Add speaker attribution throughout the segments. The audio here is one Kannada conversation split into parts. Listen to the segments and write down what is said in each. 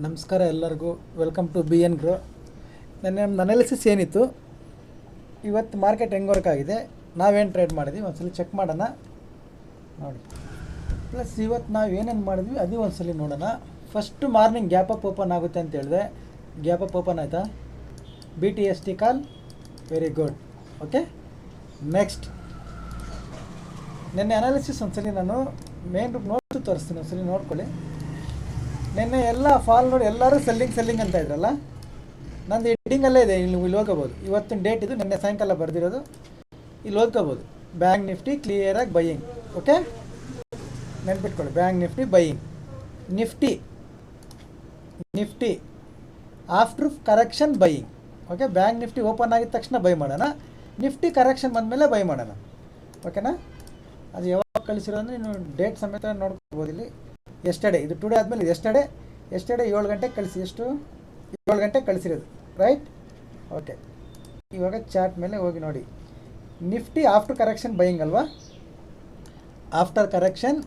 Speaker 1: ನಮಸ್ಕಾರ ಎಲ್ಲರಿಗೂ. Welcome to B N grow ನನ್ನ ಅನಾಲಿಸಿಸ್ ಏನಿತ್ತು? ಇವತ್ತು ಮಾರ್ಕೆಟ್ ಹೆಂಗೆ ವರ್ಕ್ ಆಗಿದೆ? ನಾವೇನು ಟ್ರೇಡ್ ಮಾಡಿದ್ವಿ? ಒಂದ್ಸಲ ಚೆಕ್ ಮಾಡೋಣ. ನೋಡಿ. ಪ್ಲಸ್ ಇವತ್ತು ನಾವು ಏನೇನು ಮಾಡಿದ್ವಿ? ಅದು ಒಂದ್ಸಲ ನೋಡೋಣ. First morning gap up open ಆಗುತ್ತೆ ಅಂತ ಹೇಳಿದೆ. ಗ್ಯಾಪ್ ಅಪ್ ಓಪನ್ ಆಯಿತಾ? B T S T call very good okay next ನಿನ್ನೆ ಅನಾಲಿಸಿಸ್ ಒಂದ್ಸಲಿ ನಾನು ಮೇನ್ ರೂಪ್ ನೋಡ್ತು ತೋರಿಸ್ತೀನಿ. ಒಂದ್ಸಲಿ ನೋಡ್ಕೊಳ್ಳಿ. ನಿನ್ನೆ ಎಲ್ಲ ಫಾಲ್ ನೋಡಿ ಎಲ್ಲರೂ ಸೆಲ್ಲಿಂಗ್ ಸೆಲ್ಲಿಂಗ್ ಅಂತ ಇದ್ರಲ್ಲ? ನಂದು ಹೆಡ್ಡಿಂಗಲ್ಲೇ ಇದೆ, ಇಲ್ಲಿ ಇಲ್ಲಿ ಹೋಗ್ಬೋದು. ಇವತ್ತಿನ ಡೇಟ್ ಇದು, ನಿನ್ನೆ ಸಾಯಂಕಾಲ ಬರೆದಿರೋದು. ಇಲ್ಲಿ ಓದ್ಕೋಬೋದು ಬ್ಯಾಂಕ್ ನಿಫ್ಟಿ ಕ್ಲಿಯರಾಗಿ ಬೈಯಿಂಗ್ ಓಕೆ ನೆನ್ಪಿಟ್ಕೊಳ್ಳಿ bank Nifty buying Nifty Nifty after correction buying okay bank Nifty open ಆಗಿದ ತಕ್ಷಣ ಬೈ ಮಾಡೋಣ. ನಿಫ್ಟಿ ಕರೆಕ್ಷನ್ ಬಂದಮೇಲೆ ಬೈ ಮಾಡೋಣ. ಓಕೆನಾ ಅದು ಯಾವಾಗ ಕಳಿಸಿರೋ ಅಂದರೆ ನೀವು ಡೇಟ್ ಸಮೇತ ನೋಡ್ಕೋಬೋದು ಇಲ್ಲಿ. ಎಸ್ಟರ್ಡೇ ಇದು ಟುಡೇ ಆದಮೇಲೆ ಎಷ್ಟಡೆ ಎಸ್ಟರ್ಡೇ ಏಳು ಗಂಟೆಗೆ ಕಳಿಸಿ, ಎಷ್ಟು? ಏಳು ಗಂಟೆಗೆ ಕಳಿಸಿರೋದು ರೈಟ್ ಓಕೆ ಇವಾಗ ಚಾರ್ಟ್ ಮೇಲೆ ಹೋಗಿ ನೋಡಿ. ನಿಫ್ಟಿ ಆಫ್ಟರ್ ಕರೆಕ್ಷನ್ ಬೈಯಿಂಗ್ ಅಲ್ವಾ? ಆಫ್ಟರ್ ಕರೆಕ್ಷನ್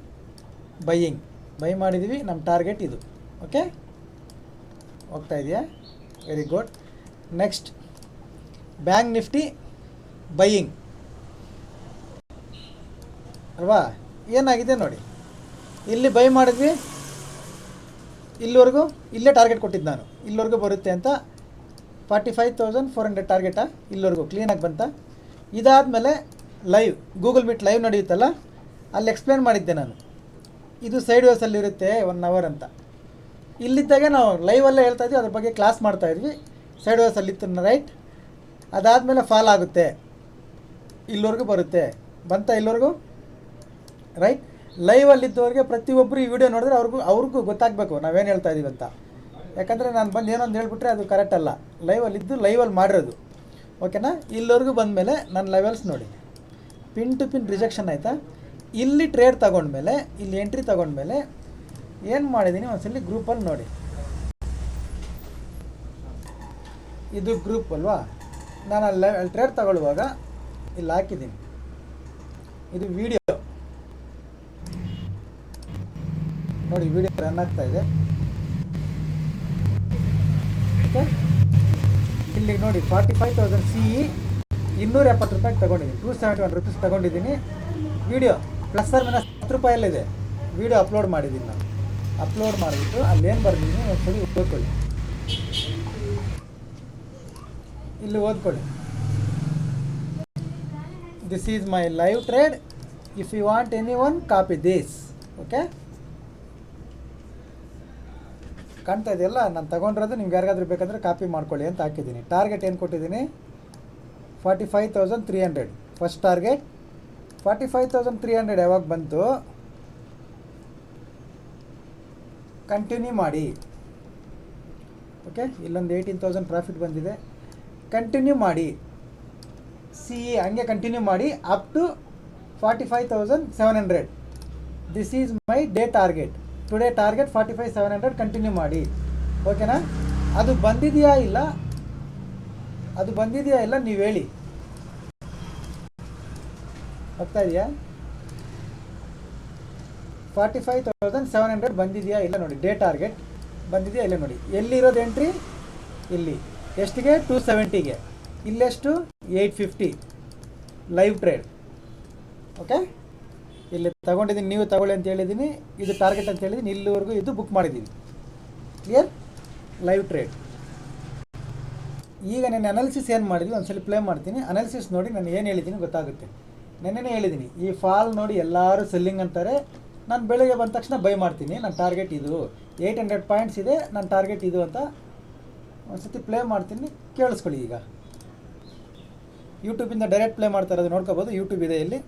Speaker 1: ಬೈಯಿಂಗ್ ಬೈ ಮಾಡಿದ್ದೀವಿ ನಮ್ಮ ಟಾರ್ಗೆಟ್ ಇದು. ಓಕೆ ಹೋಗ್ತಾ ಇದೆಯಾ? Very good next bank Nifty buying ಅಲ್ವಾ? ಏನಾಗಿದೆ ನೋಡಿ? ಇಲ್ಲಿ ಬೈ ಮಾಡಿದ್ವಿ. ಇಲ್ಲಿವರೆಗೂ ಇಲ್ಲೇ ಟಾರ್ಗೆಟ್ ಕೊಟ್ಟಿದ್ದು ನಾನು. ಇಲ್ಲಿವರೆಗೂ ಬರುತ್ತೆ ಅಂತ. Forty five thousand four hundred ಟಾರ್ಗೆಟಾ ಇಲ್ಲಿವರೆಗೂ ಕ್ಲೀನಾಗಿ ಬಂತ? ಇದಾದಮೇಲೆ ಲೈವ್ ಗೂಗಲ್ ಮೀಟ್ ಲೈವ್ ನಡೆಯುತ್ತಲ್ಲ? ಅಲ್ಲಿ ಎಕ್ಸ್ಪ್ಲೇನ್ ಮಾಡಿದ್ದೆ ನಾನು. ಇದು ಸೈಡ್ ವೇಸಲ್ಲಿ ಇರುತ್ತೆ ಒನ್ ಅವರ್ ಅಂತ. ಇಲ್ಲಿದ್ದಾಗೆ ನಾವು ಲೈವಲ್ಲೇ ಹೇಳ್ತಾ ಇದ್ವಿ, ಅದ್ರ ಬಗ್ಗೆ ಕ್ಲಾಸ್ ಮಾಡ್ತಾ ಇದ್ವಿ. ಸೈಡ್ ವೇಸಲ್ಲಿ ಇತ್ತು ರೈಟ್ ಅದಾದಮೇಲೆ ಫಾಲ್ ಆಗುತ್ತೆ. ಇಲ್ಲಿವರೆಗೂ ಬರುತ್ತೆ. ಬಂತ ಇಲ್ಲಿವರೆಗೂ? ರೈಟ್ ಲೈವಲ್ಲಿದ್ದವ್ರಿಗೆ ಪ್ರತಿಯೊಬ್ಬರು ಈ ವಿಡಿಯೋ ನೋಡಿದ್ರೆ ಅವ್ರಿಗೂ ಅವ್ರಿಗೂ ಗೊತ್ತಾಗಬೇಕು ನಾವೇನು ಹೇಳ್ತಾ ಇದೀವಿ ಅಂತ. ಯಾಕಂದರೆ ನಾನು ಬಂದು ಏನೋ ಏನೊಂದು ಹೇಳ್ಬಿಟ್ರೆ ಅದು ಕರೆಕ್ಟ್ ಅಲ್ಲ. ಲೈವಲ್ಲಿದ್ದು ಲೈವಲ್ಲಿ ಮಾಡಿರೋದು. ಓಕೆನಾ ಇಲ್ಲಿವರೆಗೂ ಬಂದಮೇಲೆ ನನ್ನ ಲೆವೆಲ್ಸ್ ನೋಡಿ. ಪಿನ್ ಟು ಪಿನ್ ರಿಜೆಕ್ಷನ್ ಆಯಿತಾ? ಇಲ್ಲಿ ಟ್ರೇಡ್ ತಗೊಂಡ್ಮೇಲೆ, ಇಲ್ಲಿ ಎಂಟ್ರಿ ತಗೊಂಡ್ಮೇಲೆ ಏನು ಮಾಡಿದ್ದೀನಿ ಒಂದ್ಸಲಿ ಗ್ರೂಪಲ್ಲಿ ನೋಡಿ. ಇದು ಗ್ರೂಪ್ ಅಲ್ವಾ? ನಾನು ಅಲ್ಲಿ ಅಲ್ಲಿ ಟ್ರೇಡ್ ತಗೊಳ್ಳುವಾಗ ಇಲ್ಲಿ ಹಾಕಿದ್ದೀನಿ ಇದು ವಿಡಿಯೋ ನೋಡಿ ವಿಡಿಯೋ ರನ್ ಆಗ್ತಾ ಇದೆ. ಇಲ್ಲಿ ನೋಡಿ forty five thousand C E ಇನ್ನೂರ ಎಪ್ಪತ್ತು ರೂಪಾಯಿಗೆ ತಗೊಂಡಿದ್ದೀನಿ. ಟೂ ಸೆವೆಂಟಿ ಒನ್ ರುಪೀಸ್ ತಗೊಂಡಿದ್ದೀನಿ. ವಿಡಿಯೋ ಪ್ಲಸ್ ಆರ್ ಮೈನಸ್ ಹತ್ತು ರೂಪಾಯಲ್ಲಿದೆ ವಿಡಿಯೋ ಅಪ್ಲೋಡ್ ಮಾಡಿದ್ದೀನಿ ನಾನು. ಅಪ್ಲೋಡ್ ಮಾಡಿಬಿಟ್ಟು ಅಲ್ಲೇನು ಬರ್ದಿದ್ದೀನಿ ಒಂದ್ಸರಿ ಓದ್ಕೊಳ್ಳಿ. ಇಲ್ಲಿ ಓದ್ಕೊಳ್ಳಿ. This is my live trade if you want anyone copy this okay ಕಾಣ್ತಾ ಇದೆಯಲ್ಲ, ನಾನು ತಗೊಂಡಿರೋದು ನಿಮ್ಗೆ ಯಾರಿಗಾದ್ರೂ ಬೇಕಂದ್ರೆ ಕಾಪಿ ಮಾಡ್ಕೊಳ್ಳಿ ಅಂತ ಹಾಕಿದ್ದೀನಿ. ಟಾರ್ಗೆಟ್ ಏನು ಕೊಟ್ಟಿದ್ದೀನಿ? Forty five thousand three hundred first target forty five thousand three hundred ಯಾವಾಗ ಬಂತು? ಕಂಟಿನ್ಯೂ ಮಾಡಿ. ಓಕೆ ಇಲ್ಲೊಂದು ಏಯ್ಟೀನ್ ತೌಸಂಡ್ ಪ್ರಾಫಿಟ್ ಬಂದಿದೆ. ಕಂಟಿನ್ಯೂ ಮಾಡಿ. ಸಿ ಎ ಹಂಗೆ ಕಂಟಿನ್ಯೂ ಮಾಡಿ up to forty five thousand seven hundred this is my day target today target forty five seven hundred continue ಮಾಡಿ ಓಕೆನಾ ಅದು ಬಂದಿದೆಯಾ ಇಲ್ಲ? ಅದು ಬಂದಿದೆಯಾ ಇಲ್ಲ ನೀವು ಹೇಳಿ. ಹೋಗ್ತಾ ಇದೆಯಾ? Forty five thousand seven hundred ಬಂದಿದೆಯಾ ಇಲ್ಲ ನೋಡಿ. ಡೇ ಟಾರ್ಗೆಟ್ ಬಂದಿದೆಯಾ ಇಲ್ಲ ನೋಡಿ. ಎಲ್ಲಿರೋದು ಎಂಟ್ರಿ ಇಲ್ಲಿ. ಎಷ್ಟಿಗೆ? ಟೂ ಸೆವೆಂಟಿಗೆ ಇಲ್ಲೆಷ್ಟು? Eight fifty live trade okay ಇಲ್ಲಿ ತಗೊಂಡಿದ್ದೀನಿ, ನೀವು ತಗೊಳ್ಳಿ ಅಂತ ಹೇಳಿದ್ದೀನಿ, ಇದು ಟಾರ್ಗೆಟ್ ಅಂತ ಹೇಳಿದ್ದೀನಿ, ಇಲ್ಲಿವರೆಗೂ ಇದು ಬುಕ್ ಮಾಡಿದ್ದೀನಿ. ಕ್ಲಿಯರ್ ಲೈವ್ ಟ್ರೇಡ್ ಈಗ ನಾನು ಅನಾಲಿಸಿಸ್ ಏನು ಮಾಡಿದ್ವಿ? ಒಂದ್ಸಲ ಪ್ಲೇ ಮಾಡ್ತೀನಿ. ಅನಾಲಿಸಿಸ್ ನೋಡಿ ನಾನು ಏನು ಹೇಳಿದ್ದೀನಿ ಗೊತ್ತಾಗುತ್ತೆ. ನೆನ್ನೆನೇ ಹೇಳಿದ್ದೀನಿ, ಈ ಫಾಲ್ ನೋಡಿ ಎಲ್ಲರೂ ಸೆಲ್ಲಿಂಗ್ ಅಂತಾರೆ. ನಾನು ಬೆಳಗ್ಗೆ ಬಂದ ತಕ್ಷಣ ಬೈ ಮಾಡ್ತೀನಿ. ನನ್ನ ಟಾರ್ಗೆಟ್ ಇದು. ಏಯ್ಟ್ ಹಂಡ್ರೆಡ್ ಪಾಯಿಂಟ್ಸ್ ಇದೆ ನನ್ನ ಟಾರ್ಗೆಟ್ ಇದು ಅಂತ ಒಂದು ಸರ್ತಿ ಪ್ಲೇ ಮಾಡ್ತೀನಿ. ಕೇಳಿಸ್ಕೊಳ್ಳಿ ಈಗ. ಯೂಟ್ಯೂಬಿಂದ ಡೈರೆಕ್ಟ್ ಪ್ಲೇ ಮಾಡ್ತಾರೆ ಅದು ನೋಡ್ಕೋಬೋದು. ಯೂಟ್ಯೂಬ್ ಇದೆ ಇಲ್ಲಿ.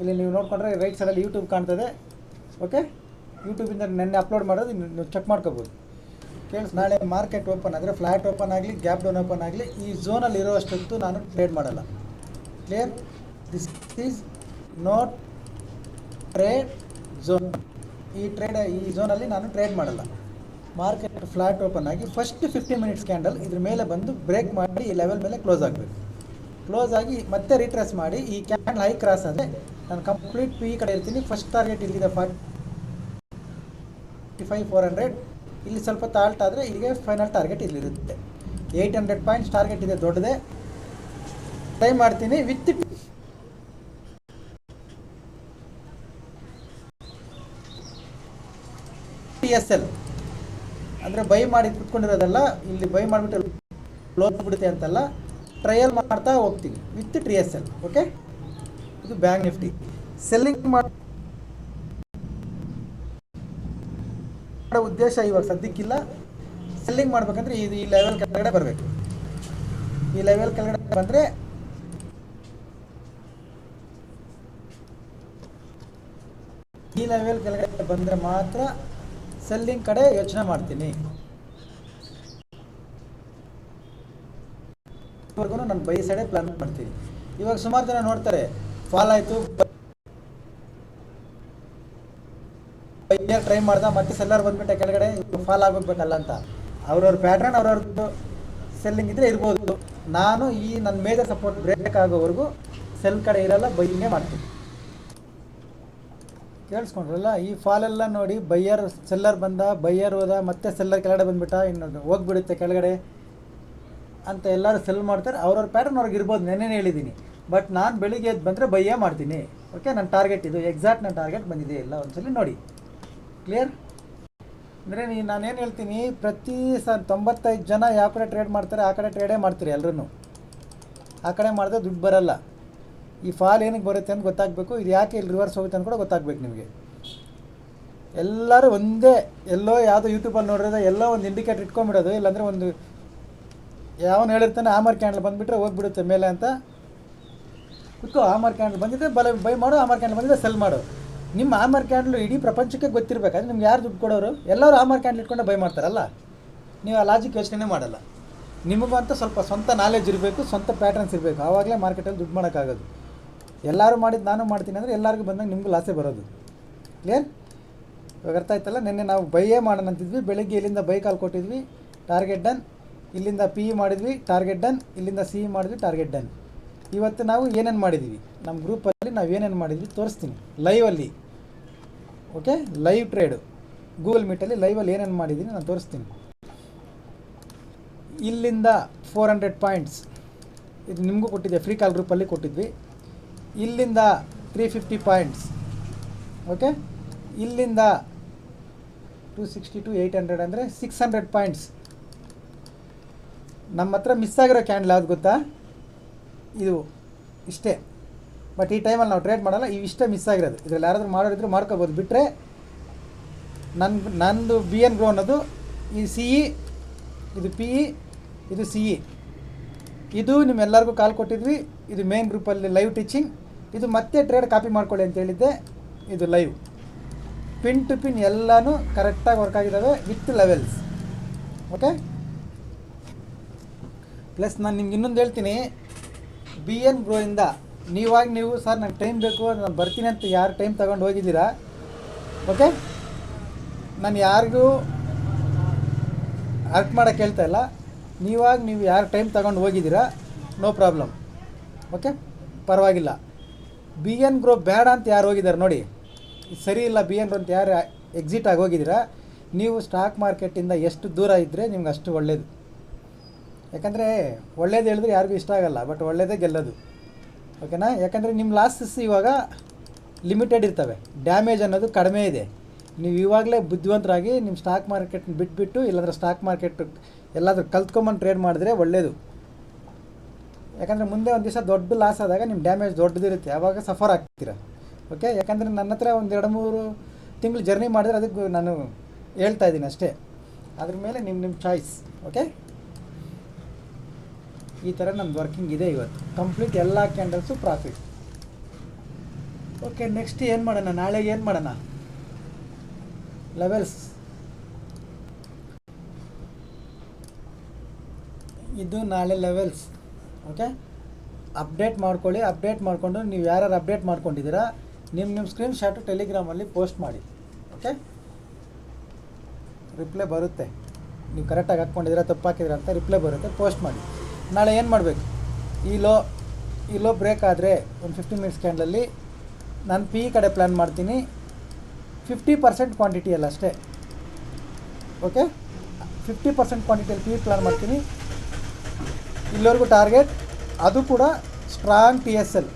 Speaker 1: ಇಲ್ಲಿ ನೀವು ನೋಡಿಕೊಂಡ್ರೆ ರೈಟ್ ಸೈಡಲ್ಲಿ ಯೂಟ್ಯೂಬ್ ಕಾಣ್ತದೆ. ಓಕೆ ಯೂಟ್ಯೂಬಿಂದ ನೆನ್ನೆ ಅಪ್ಲೋಡ್ ಮಾಡೋದು ನೀವು ಚೆಕ್ ಮಾಡ್ಕೋಬೋದು. ಕೇಳಿಸ್ ನಾಳೆ ಮಾರ್ಕೆಟ್ ಓಪನ್ ಆದರೆ ಫ್ಲ್ಯಾಟ್ ಓಪನ್ ಆಗಲಿ ಗ್ಯಾಪ್ ಡೌನ್ ಓಪನ್ ಆಗಲಿ, ಈ ಝೋನಲ್ಲಿ ಇರೋ ಅಷ್ಟೊತ್ತು ನಾನು ಟ್ರೇಡ್ ಮಾಡಲ್ಲ. Clear this is not trade zone ಈ ಟ್ರೇಡ್ ಈ ಝೋನಲ್ಲಿ ನಾನು ಟ್ರೇಡ್ ಮಾಡಲ್ಲ. ಮಾರ್ಕೆಟ್ ಫ್ಲ್ಯಾಟ್ ಓಪನ್ ಆಗಿ ಫಸ್ಟ್ ಫಿಫ್ಟಿ ಮಿನಿಟ್ಸ್ ಕ್ಯಾಂಡಲ್ ಇದ್ರ ಮೇಲೆ ಬಂದು ಬ್ರೇಕ್ ಮಾಡಿ, ಈ ಲೆವೆಲ್ ಮೇಲೆ ಕ್ಲೋಸ್ ಆಗಬೇಕು. ಕ್ಲೋಸ್ ಆಗಿ ಮತ್ತೆ ರೀಟ್ರೆಸ್ ಮಾಡಿ, ಈ ಕ್ಯಾಂಡಲ್ ಹೈ ಕ್ರಾಸ್ ಅಂದರೆ ನಾನು ಕಂಪ್ಲೀಟ್ ಪಿ ಕಡೆ ಇರ್ತೀನಿ. ಫಸ್ಟ್ ಟಾರ್ಗೆಟ್ ಇಲ್ಲಿದೆ ಫಾರ್ಟಿ ಫೈವ್ ಫೋರ್ ಹಂಡ್ರೆಡ್ ಇಲ್ಲಿ ಸ್ವಲ್ಪ ತಾಲ್ಟ್ ಆದರೆ ಇಲ್ಲಿಗೆ ಫೈನಲ್ ಟಾರ್ಗೆಟ್ ಇಲ್ಲಿರುತ್ತೆ. ಏಯ್ಟ್ ಹಂಡ್ರೆಡ್ ಪಾಯಿಂಟ್ಸ್ ಟಾರ್ಗೆಟ್ ಇದೆ, ದೊಡ್ಡದೇ. ಟ್ರೈ ಮಾಡ್ತೀನಿ. ವಿತ್ ಟಿ ಎಸ್ ಎಲ್ ಅಂದರೆ ಬೈ ಮಾಡಿ ಕುತ್ಕೊಂಡಿರೋದಲ್ಲ, ಇಲ್ಲಿ ಬೈ ಮಾಡಿಬಿಟ್ಟು ಕ್ಲೋಸ್ ಬಿಡುತ್ತೆ ಅಂತಲ್ಲ ಟ್ರಯಲ್ ಮಾಡ್ತಾ ಹೋಗ್ತೀವಿ with T S L okay ಇದು ಬ್ಯಾಂಕ್ ನಿಫ್ಟಿ. ಸೆಲ್ಲಿಂಗ್ ಮಾಡೋ ಉದ್ದೇಶ ಇವಾಗ ಸದ್ಯಕ್ಕಿಲ್ಲ. ಸೆಲ್ಲಿಂಗ್ ಮಾಡ್ಬೇಕಂದ್ರೆ ಇದು ಈ ಲೆವೆಲ್ ಕೆಳಗಡೆ ಬರಬೇಕು. ಈ ಲೆವೆಲ್ ಕೆಳಗಡೆ ಬಂದರೆ ಈ ಲೆವೆಲ್ ಕೆಳಗಡೆ ಬಂದರೆ ಮಾತ್ರ ಸೆಲ್ಲಿಂಗ್ ಕಡೆ ಯೋಚನೆ ಮಾಡ್ತೀನಿ. ಇವಾಗೂ ನಾನು ಬೈ ಸೈಡೇ ಪ್ಲಾನ್ ಮಾಡ್ತೀನಿ ಇವಾಗ ಸುಮಾರು ಜನ ನೋಡ್ತಾರೆ ಫಾಲ್ ಆಯಿತು ಟ್ರೈ ಮಾಡ್ದ, ಮತ್ತೆ ಸೆಲ್ಲರ್ ಬಂದ್ಬಿಟ್ಟೆ ಕೆಳಗಡೆ ಫಾಲ್ ಆಗೋಗ್ಬೇಕಲ್ಲ ಅಂತ. ಅವ್ರವ್ರ ಪ್ಯಾಟ್ರನ್ ಅವ್ರವ್ರದ್ದು ಸೆಲ್ಲಿಂಗ್ ಇದ್ರೆ ಇರ್ಬೋದು. ನಾನು ಈ ನನ್ನ ಮೇಜರ್ ಸಪೋರ್ಟ್ ಬ್ರೇಕ್ ಆಗೋವರೆಗೂ ಸೆಲ್ ಕಡೆ ಇರಲ್ಲ ಬೈಯಿಂಗೇ ಮಾಡ್ತೀನಿ. ಕೇಳಿಸ್ಕೊಂಡ್ರಲ್ಲ, ಈ ಫಾಲ್ ಎಲ್ಲ ನೋಡಿ ಬೈಯರ್ ಸೆಲ್ಲರ್ ಬಂದ, ಬೈಯರ್ ಹೋದ, ಮತ್ತೆ ಸೆಲ್ಲರ್ ಕೆಳಗಡೆ ಬಂದ್ಬಿಟ್ಟ, ಇನ್ನು ಹೋಗ್ಬಿಡುತ್ತೆ ಕೆಳಗಡೆ. ಅಂತ ಎಲ್ಲರೂ ಸೆಲ್ ಮಾಡ್ತಾರೆ. ಅವ್ರವ್ರ ಪ್ಯಾಟರ್ನ್ ಅವ್ರಿಗೆ ಇರ್ಬೋದು. ನೆನ್ನೆ ಹೇಳಿದ್ದೀನಿ. ಬಟ್ ನಾನು ಬೆಳಿಗ್ಗೆ ಎದ್ದು ಬಂದರೆ ಬೈಯೇ ಮಾಡ್ತೀನಿ. ಓಕೆ ನನ್ನ ಟಾರ್ಗೆಟ್ ಇದು. ಎಕ್ಸಾಕ್ಟ್ ನನ್ನ ಟಾರ್ಗೆಟ್ ಬಂದಿದೆ ಎಲ್ಲ ಒಂದ್ಸಲಿ ನೋಡಿ. ಕ್ಲಿಯರ್ ಅಂದರೆ ನೀ ನಾನೇನು ಹೇಳ್ತೀನಿ? ಪ್ರತಿ ಸ ತೊಂಬತ್ತೈದು ಜನ ಯಾವ ಕಡೆ ಟ್ರೇಡ್ ಮಾಡ್ತಾರೆ, ಆ ಕಡೆ ಟ್ರೇಡೇ ಮಾಡ್ತೀರಿ ಎಲ್ಲರೂ ಆ ಕಡೆ ಮಾಡಿದ್ರೆ ದುಡ್ಡು ಬರಲ್ಲ. ಈ ಫಾಲ್ ಏನಕ್ಕೆ ಬರುತ್ತೆ ಅಂತ ಗೊತ್ತಾಗಬೇಕು. ಇದು ಯಾಕೆ ಇಲ್ಲಿ ರಿವರ್ಸ್ ಹೋಗುತ್ತೆ ಅಂತ ಕೂಡ ಗೊತ್ತಾಗಬೇಕು ನಿಮಗೆ. ಎಲ್ಲರೂ ಒಂದೇ ಎಲ್ಲೋ ಯಾವುದೋ ಯೂಟ್ಯೂಬಲ್ಲಿ ನೋಡಿದ್ರೆ ಎಲ್ಲೋ ಒಂದು ಇಂಡಿಕೇಟರ್ ಇಟ್ಕೊಂಡ್ಬಿಡೋದು. ಇಲ್ಲಾಂದರೆ ಒಂದು ಯಾವನು ಹೇಳಿರ್ತಾನೆ ಆಮರ್ ಕ್ಯಾಂಡಲ್ ಬಂದುಬಿಟ್ರೆ ಹೋಗ್ಬಿಡುತ್ತೆ ಮೇಲೆ ಅಂತ. ಕುತ್ಕೋ ಆಮರ್ ಕ್ಯಾಂಡಲ್ ಬಂದಿದೆ, ಬಲ, ಬೈ ಮಾಡು ಆಮರ್ ಕ್ಯಾಂಡಲ್ ಬಂದಿದೆ ಸೆಲ್ ಮಾಡು. ನಿಮ್ಮ ಆಮರ್ ಕ್ಯಾಂಡಲ್ ಇಡೀ ಪ್ರಪಂಚಕ್ಕೆ ಗೊತ್ತಿರಬೇಕಾದ್ರೆ ನಿಮ್ಗೆ ಯಾರು ದುಡ್ಡು ಕೊಡೋರು? ಎಲ್ಲರೂ ಆಮರ್ ಕ್ಯಾಂಡಲ್ ಇಟ್ಕೊಂಡು ಬೈ ಮಾಡ್ತಾರಲ್ಲ? ನೀವು ಆ ಲಾಜಿಕ್ ಯೋಚನೆ ಮಾಡಲ್ಲ. ನಿಮಗೂ ಅಂತ ಸ್ವಲ್ಪ ಸ್ವಂತ ನಾಲೆಜ್ ಇರಬೇಕು, ಸ್ವಂತ ಪ್ಯಾಟರ್ನ್ಸ್ ಇರಬೇಕು. ಆವಾಗಲೇ ಮಾರ್ಕೆಟಲ್ಲಿ ದುಡ್ಡು ಮಾಡೋಕ್ಕಾಗೋದು. ಎಲ್ಲರೂ ಮಾಡಿದ್ದು ನಾನು ಮಾಡ್ತೀನಿ ಅಂದರೆ ಎಲ್ಲರಿಗೂ ಬಂದಾಗ ನಿಮಗೂ ಲಾಸೇ ಬರೋದು. ಕ್ಲಿಯರ್ ಇವಾಗ ಅರ್ಥ ಆಯ್ತಲ್ಲ? ನಿನ್ನೆ ನಾವು ಬೈಯೇ ಮಾಡೋಣ ಅಂತಿದ್ವಿ ಬೆಳಗ್ಗೆ ಇಲ್ಲಿಂದ ಬೈ ಕಾಲ್ ಕೊಟ್ಟಿದ್ವಿ ಟಾರ್ಗೆಟ್ ಡನ್ ಇಲ್ಲಿಂದ ಪಿ ಮಾಡಿದ್ವಿ ಟಾರ್ಗೆಟ್ ಡನ್ ಇಲ್ಲಿಂದ ಸಿ ಮಾಡಿದ್ವಿ ಟಾರ್ಗೆಟ್ ಡನ್ ಇವತ್ತು ನಾವು ಏನೇನು ಮಾಡಿದ್ವಿ? ನಮ್ಮ ಗ್ರೂಪಲ್ಲಿ ನಾವು ಏನೇನು ಮಾಡಿದ್ವಿ ತೋರಿಸ್ತೀನಿ. ಲೈವಲ್ಲಿ ಓಕೆ ಲೈವ್ ಟ್ರೇಡು ಗೂಗಲ್ ಮೀಟಲ್ಲಿ ಲೈವಲ್ಲಿ ಏನೇನು ಮಾಡಿದ್ದೀನಿ ನಾನು ತೋರಿಸ್ತೀನಿ. ಇಲ್ಲಿಂದ ಫೋರ್ ಹಂಡ್ರೆಡ್ ಪಾಯಿಂಟ್ಸ್ ಇದು ನಿಮಗೂ ಕೊಟ್ಟಿದ್ದೆ ಫ್ರೀ ಕಾಲ್ ಗ್ರೂಪಲ್ಲಿ ಕೊಟ್ಟಿದ್ವಿ. ಇಲ್ಲಿಂದ ತ್ರೀ ಫಿಫ್ಟಿ ಪಾಯಿಂಟ್ಸ್ ಓಕೆ ಇಲ್ಲಿಂದ two sixty to eight hundred ಅಂದರೆ ಸಿಕ್ಸ್ ಹಂಡ್ರೆಡ್ ಪಾಯಿಂಟ್ಸ್ ನಮ್ಮ ಹತ್ರ ಮಿಸ್ ಆಗಿರೋ ಕ್ಯಾಂಡಲ್ ಯಾವ್ದು ಗೊತ್ತಾ? ಇದು. ಇಷ್ಟೇ. ಬಟ್ ಈ ಟೈಮಲ್ಲಿ ನಾವು ಟ್ರೇಡ್ ಮಾಡಲ್ಲ, ಇವು ಇಷ್ಟೇ ಮಿಸ್ ಆಗಿರೋದು. ಇದರಲ್ಲಿ ಯಾರಾದರೂ ಮಾಡೋರಿದ್ರು ಮಾಡ್ಕೋಬೋದು ಬಿಟ್ಟರೆ ನನ್ನ ನಂದು ಬಿ ಎನ್ ಗ್ರೋ ಅನ್ನೋದು ಈ ಸಿ ಇ ಇದು ಪಿ ಇ ಇದು ಸಿ ಇ ಇದು ನಿಮ್ಮೆಲ್ಲರಿಗೂ ಕಾಲ್ ಕೊಟ್ಟಿದ್ವಿ. ಇದು ಮೇನ್ ಗ್ರೂಪಲ್ಲಿ ಲೈವ್ ಟೀಚಿಂಗ್ ಇದು ಮತ್ತೆ ಟ್ರೇಡ್ ಕಾಪಿ ಮಾಡ್ಕೊಳ್ಳಿ ಅಂತ ಹೇಳಿದ್ದೆ. ಇದು ಲೈವ್ ಪಿನ್ ಟು ಪಿನ್ ಎಲ್ಲನೂ ಕರೆಕ್ಟಾಗಿ ವರ್ಕ್ ಆಗಿದ್ದಾವೆ ವಿತ್ ಲೆವೆಲ್ಸ್ ಓಕೆ ಪ್ಲಸ್ ನಾನು ನಿಮ್ಗೆ ಇನ್ನೊಂದು ಹೇಳ್ತೀನಿ ಬಿ ಎನ್ ಗ್ರೋಯಿಂದ ನೀವಾಗಿ ನೀವು, ಸರ್, ನಂಗೆ ಟೈಮ್ ಬೇಕು, ನಾನು ಬರ್ತೀನಿ ಅಂತ ಯಾರು ಟೈಮ್ ತಗೊಂಡು ಹೋಗಿದ್ದೀರಾ? ಓಕೆ ನಾನು ಯಾರಿಗೂ ಅರ್ಟ್ ಮಾಡೋಕ್ಕೆ ಹೇಳ್ತಾ ಇಲ್ಲ. ನೀವಾಗಿ ನೀವು ಯಾರು ಟೈಮ್ ತಗೊಂಡು ಹೋಗಿದ್ದೀರಾ ನೋ ಪ್ರಾಬ್ಲಮ್ ಓಕೆ ಪರವಾಗಿಲ್ಲ. ಬಿ ಎನ್ ಗ್ರೋ ಬೇಡ ಅಂತ ಯಾರು ಹೋಗಿದ್ದಾರೆ ನೋಡಿ. ಸರಿ ಇಲ್ಲ ಬಿ ಎನ್ ಗ್ರೋ ಅಂತ ಯಾರು ಎಕ್ಸಿಟ್ ಆಗಿ ಹೋಗಿದ್ದೀರಾ, ನೀವು ಸ್ಟಾಕ್ ಮಾರ್ಕೆಟಿಂದ ಎಷ್ಟು ದೂರ ಇದ್ದರೆ ನಿಮ್ಗೆ ಅಷ್ಟು ಒಳ್ಳೆಯದು ಯಾಕಂದರೆ ಒಳ್ಳೇದು ಹೇಳಿದ್ರೆ ಯಾರಿಗೂ ಇಷ್ಟ ಆಗಲ್ಲ ಬಟ್ ಒಳ್ಳೇದೇ ಗೆಲ್ಲೋದು. ಓಕೆನಾ ಯಾಕಂದರೆ ನಿಮ್ಮ ಲಾಸಸ್ ಇವಾಗ ಲಿಮಿಟೆಡ್ ಇರ್ತವೆ. ಡ್ಯಾಮೇಜ್ ಅನ್ನೋದು ಕಡಿಮೆ ಇದೆ. ನೀವು ಇವಾಗಲೇ ಬುದ್ಧಿವಂತರಾಗಿ ನಿಮ್ಮ ಸ್ಟಾಕ್ ಮಾರ್ಕೆಟ್ ಬಿಟ್ಬಿಟ್ಟು ಇಲ್ಲಾಂದ್ರೆ ಸ್ಟಾಕ್ ಮಾರ್ಕೆಟ್ ಎಲ್ಲಾದರೂ ಕಲ್ತ್ಕೊಂಬಂದು ಟ್ರೇಡ್ ಮಾಡಿದ್ರೆ ಒಳ್ಳೆಯದು ಯಾಕಂದರೆ ಮುಂದೆ ಒಂದು ದಿವಸ ದೊಡ್ಡ ಲಾಸ್ ಆದಾಗ ನಿಮ್ಮ ಡ್ಯಾಮೇಜ್ ದೊಡ್ಡದಿರುತ್ತೆ ಆವಾಗ ಸಫರ್ ಆಗ್ತೀರ? ಓಕೆ ಯಾಕಂದರೆ ನನ್ನ ಹತ್ರ ಒಂದು ಎರಡು ಮೂರು ತಿಂಗಳು ಜರ್ನಿ ಮಾಡಿದ್ರೆ ಅದಕ್ಕೆ ನಾನು ಹೇಳ್ತಾ ಇದ್ದೀನಿ ಅಷ್ಟೇ. ಅದ್ರ ಮೇಲೆ ನಿಮ್ಮ ನಿಮ್ಮ ಚಾಯ್ಸ್ ಓಕೆ ಈ ಥರ ನಮ್ದು ವರ್ಕಿಂಗ್ ಇದೆ ಇವತ್ತು. ಕಂಪ್ಲೀಟ್ ಎಲ್ಲ ಕ್ಯಾಂಡಲ್ಸು ಪ್ರಾಫಿಟ್ ಓಕೆ ನೆಕ್ಸ್ಟ್ ಏನು ಮಾಡೋಣ? ನಾಳೆ ಏನು ಮಾಡೋಣ? ಲೆವೆಲ್ಸ್ ಇದು ನಾಳೆ ಲೆವೆಲ್ಸ್ ಓಕೆ ಅಪ್ಡೇಟ್ ಮಾಡ್ಕೊಳ್ಳಿ ಅಪ್ಡೇಟ್ ಮಾಡಿಕೊಂಡು ನೀವು ಯಾರ್ಯಾರು ಅಪ್ಡೇಟ್ ಮಾಡ್ಕೊಂಡಿದ್ದೀರಾ ನಿಮ್ಮ ನಿಮ್ಮ ಸ್ಕ್ರೀನ್ ಶಾಟು ಟೆಲಿಗ್ರಾಮಲ್ಲಿ ಪೋಸ್ಟ್ ಮಾಡಿ. ಓಕೆ ರಿಪ್ಲೈ ಬರುತ್ತೆ. ನೀವು ಕರೆಕ್ಟಾಗಿ ಹಾಕ್ಕೊಂಡಿದ್ದೀರಾ ತಪ್ಪು ಹಾಕಿದ್ದೀರಾ ಅಂತ ರಿಪ್ಲೈ ಬರುತ್ತೆ ಪೋಸ್ಟ್ ಮಾಡಿ. ನಾಳೆ ಏನು ಮಾಡಬೇಕು? ಈ ಲೋ ಈ ಲೋ ಬ್ರೇಕ್ ಆದರೆ ಒಂದು ಫಿಫ್ಟಿ ಮಿನಿಟ್ಸ್ ಕ್ಯಾಂಡಲಲ್ಲಿ ನಾನು ಪಿ ಕಡೆ ಪ್ಲ್ಯಾನ್ ಮಾಡ್ತೀನಿ. ಫಿಫ್ಟಿ ಪರ್ಸೆಂಟ್ ಕ್ವಾಂಟಿಟಿ ಅಲ್ಲ ಅಷ್ಟೇ. ಓಕೆ ಫಿಫ್ಟಿ ಪರ್ಸೆಂಟ್ ಕ್ವಾಂಟಿಟಿಯಲ್ಲಿ ಪಿ ಪ್ಲ್ಯಾನ್ ಮಾಡ್ತೀನಿ. ಇಲ್ಲಿವರೆಗೂ ಟಾರ್ಗೆಟ್ ಅದು ಕೂಡ strong T S L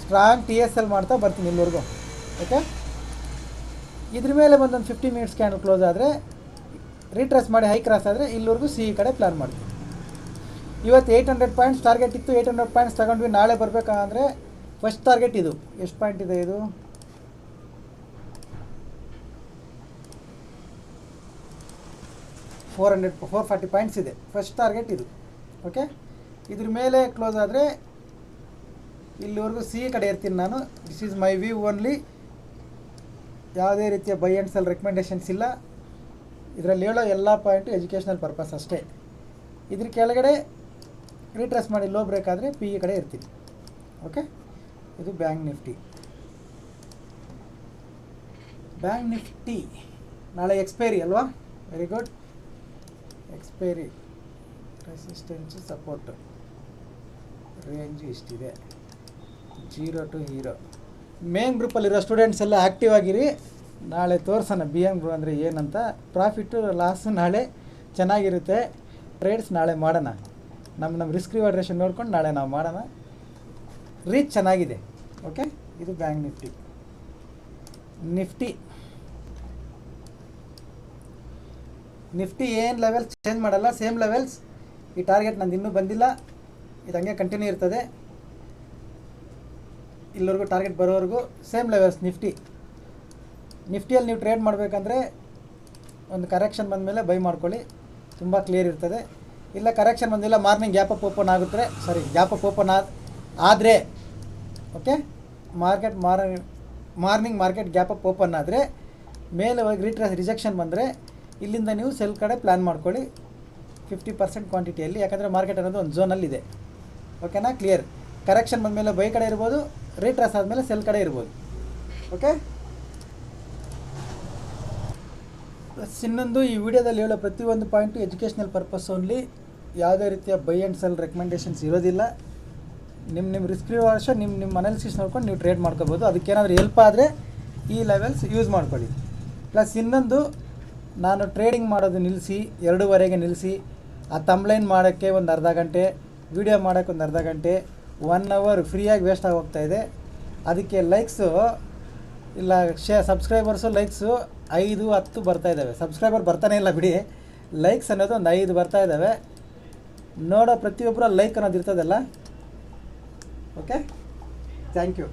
Speaker 1: strong T S L ಮಾಡ್ತಾ ಬರ್ತೀನಿ ಇಲ್ಲಿವರೆಗೂ. ಓಕೆ ಇದ್ರ ಮೇಲೆ ಬಂದೊಂದು ಫಿಫ್ಟಿ ಮಿನಿಟ್ಸ್ ಕ್ಯಾಂಡಲ್ ಕ್ಲೋಸ್ ಆದರೆ ರೀಟ್ರೆಸ್ ಮಾಡಿ ಹೈ ಕ್ರಾಸ್ ಆದರೆ ಇಲ್ಲಿವರೆಗೂ ಸಿ ಕಡೆ ಪ್ಲ್ಯಾನ್ ಮಾಡ್ತೀನಿ. ಇವತ್ತು ಏಯ್ಟ್ ಹಂಡ್ರೆಡ್ ಪಾಯಿಂಟ್ಸ್ ಟಾರ್ಗೆಟ್ ಇತ್ತು ಏಯ್ಟ್ ಹಂಡ್ರೆಡ್ ಪಾಯಿಂಟ್ಸ್ ತಗೊಂಡ್ವಿ, ನಾಳೆ ಬರಬೇಕಂದ್ರೆ ಫಸ್ಟ್ ಟಾರ್ಗೆಟ್ ಇದು. ಎಷ್ಟು ಪಾಯಿಂಟ್ ಇದೆ ಇದು? Four hundred four forty points ಇದೆ. ಫಸ್ಟ್ ಟಾರ್ಗೆಟ್ ಇದು. ಓಕೆ ಇದ್ರ ಮೇಲೆ ಕ್ಲೋಸ್ ಆದರೆ ಇಲ್ಲಿವರೆಗೂ ಸಿ ಕಡೆ ಇರ್ತೀನಿ ನಾನು. This is my view only ಯಾವುದೇ ರೀತಿಯ ಬೈ ಆ್ಯಂಡ್ ಸೆಲ್ ರೆಕಮೆಂಡೇಷನ್ಸ್ ಇಲ್ಲ. ಇದರಲ್ಲಿ ಹೇಳೋ ಎಲ್ಲ ಪಾಯಿಂಟು ಎಜುಕೇಷನಲ್ ಪರ್ಪಸ್ ಅಷ್ಟೇ. ಇದ್ರ ಕೆಳಗಡೆ ರೀಟ್ರೆಸ್ ಮಾಡಿ ಲೋ ಬ್ರೇಕ್ ಆದರೆ ಪಿ ಇ ಕಡೆ ಇರ್ತೀನಿ ಓಕೆ ಇದು ಬ್ಯಾಂಕ್ ನಿಫ್ಟಿ ಬ್ಯಾಂಕ್ ನಿಫ್ಟಿ ನಾಳೆ ಎಕ್ಸ್ಪೈರಿ ಅಲ್ವಾ? Very good expiry resistance support range ಇಷ್ಟಿದೆ. Zero to hero main ಗ್ರೂಪಲ್ಲಿರೋ ಸ್ಟೂಡೆಂಟ್ಸ್ ಎಲ್ಲ ಆ್ಯಕ್ಟಿವ್ ಆಗಿರಿ. ನಾಳೆ ತೋರಿಸೋಣ ಬಿ ಎಂ ಗ್ರೂ ಅಂದರೆ ಏನಂತ. ಪ್ರಾಫಿಟ್ಟು ಲಾಸು ನಾಳೆ ಚೆನ್ನಾಗಿರುತ್ತೆ. ಟ್ರೇಡ್ಸ್ ನಾಳೆ ಮಾಡೋಣ. ನಮ್ಮ ನಮ್ಮ ರಿಸ್ಕ್ ರಿವಾರ್ಡ್ ರೇಷನ್ ನೋಡ್ಕೊಂಡು ನಾಳೆ ನಾವು ಮಾಡೋಣ. ರೀಚ್ ಚೆನ್ನಾಗಿದೆ. ಓಕೆ ಇದು ಬ್ಯಾಂಕ್ ನಿಫ್ಟಿ ನಿಫ್ಟಿ ನಿಫ್ಟಿ ಏನು ಲೆವೆಲ್ಸ್ ಚೇಂಜ್ ಮಾಡಲ್ಲ ಸೇಮ್ ಲೆವೆಲ್ಸ್ ಈ ಟಾರ್ಗೆಟ್ ನಂದು ಇನ್ನೂ ಬಂದಿಲ್ಲ. ಇದು ಹಂಗೆ ಕಂಟಿನ್ಯೂ ಇರ್ತದೆ. ಇಲ್ಲಿವರೆಗೂ ಟಾರ್ಗೆಟ್ ಬರೋವರೆಗೂ ಸೇಮ್ ಲೆವೆಲ್ಸ್ ನಿಫ್ಟಿ ನಿಫ್ಟಿಯಲ್ಲಿ ನೀವು ಟ್ರೇಡ್ ಮಾಡಬೇಕಂದ್ರೆ ಒಂದು ಕರೆಕ್ಷನ್ ಬಂದಮೇಲೆ ಬೈ ಮಾಡ್ಕೊಳ್ಳಿ. ತುಂಬ ಕ್ಲಿಯರ್ ಇರ್ತದೆ. ಇಲ್ಲ ಕರೆಕ್ಷನ್ ಬಂದಿಲ್ಲ ಮಾರ್ನಿಂಗ್ ಗ್ಯಾಪ್ ಅಪ್ ಓಪನ್ ಆಗುತ್ತೆ ಸಾರಿ ಗ್ಯಾಪ್ ಅಪ್ ಓಪನ್ ಆದ ಆದರೆ ಓಕೆ ಮಾರ್ಕೆಟ್ ಮಾರ morning market gap up open ಆದರೆ, ಮೇಲೆ ಹೋಗಿ ರಿಟ್ರೆಸ್ ರಿಜೆಕ್ಷನ್ ಬಂದರೆ, ಇಲ್ಲಿಂದ ನೀವು ಸೆಲ್ ಕಡೆ ಪ್ಲ್ಯಾನ್ ಮಾಡ್ಕೊಳ್ಳಿ. ಫಿಫ್ಟಿ ಪರ್ಸೆಂಟ್ ಕ್ವಾಂಟಿಟಿಯಲ್ಲಿ ಯಾಕಂದರೆ ಮಾರ್ಕೆಟ್ ಅನ್ನೋದು ಒಂದು ಝೋನಲ್ಲಿದೆ ಓಕೆನಾ ಕ್ಲಿಯರ್ ಕರೆಕ್ಷನ್ ಬಂದಮೇಲೆ ಬೈ ಕಡೆ ಇರ್ಬೋದು ರಿಟ್ರೆಸ್ ಆದಮೇಲೆ ಸೆಲ್ ಕಡೆ ಇರ್ಬೋದು. ಓಕೆ ಪ್ಲಸ್ ಇನ್ನೊಂದು ಈ ವಿಡಿಯೋದಲ್ಲಿ ಹೇಳೋ ಪ್ರತಿಯೊಂದು ಪಾಯಿಂಟು ಎಜುಕೇಷ್ನಲ್ ಪರ್ಪಸ್ ಓನ್ಲಿ ಯಾವುದೇ ರೀತಿಯ ಬೈ ಆ್ಯಂಡ್ ಸೆಲ್ ರೆಕಮೆಂಡೇಷನ್ಸ್ ಇರೋದಿಲ್ಲ. ನಿಮ್ಮ ನಿಮ್ಮ ರಿಸ್ಕ್ ವರ್ಷ ನಿಮ್ಮ ನಿಮ್ಮ ಅನಾಲಿಸಿಸ್ ನೋಡ್ಕೊಂಡು ನೀವು ಟ್ರೇಡ್ ಮಾಡ್ಕೋಬೋದು. ಅದಕ್ಕೇನಾದರೂ ಹೆಲ್ಪ್ ಆದರೆ ಈ ಲೆವೆಲ್ಸ್ ಯೂಸ್ ಮಾಡ್ಕೊಳ್ಳಿ. ಪ್ಲಸ್ ಇನ್ನೊಂದು, ನಾನು ಟ್ರೇಡಿಂಗ್ ಮಾಡೋದು ನಿಲ್ಲಿಸಿ, ಎರಡೂವರೆಗೆ ನಿಲ್ಲಿಸಿ, ಆ ತಂಬ್ಲೈನ್ ಮಾಡೋಕ್ಕೆ ಒಂದು ಅರ್ಧ ಗಂಟೆ ವಿಡಿಯೋ ಮಾಡೋಕ್ಕೆ ಒಂದು ಅರ್ಧ ಗಂಟೆ ಒನ್ ಅವರ್ ಫ್ರೀಯಾಗಿ ವೇಸ್ಟ್ ಆಗಿ ಹೋಗ್ತಾಯಿದೆ ಅದಕ್ಕೆ ಲೈಕ್ಸು ಇಲ್ಲ ಶೇ ಸಬ್ಸ್ಕ್ರೈಬರ್ಸು ಲೈಕ್ಸು ಐದು ಹತ್ತು ಬರ್ತಾ ಇದ್ದಾವೆ. ಸಬ್ಸ್ಕ್ರೈಬರ್ ಬರ್ತಾನೆ ಇಲ್ಲ ಬಿಡಿ. ಲೈಕ್ಸ್ ಅನ್ನೋದು ಒಂದು ಐದು ಬರ್ತಾ ಇದ್ದಾವೆ. ನೋಡೋ ಪ್ರತಿಯೊಬ್ಬರ ಲೈಕ್ ಅನ್ನೋದು ಇರ್ತದಲ್ಲ? Okay thank you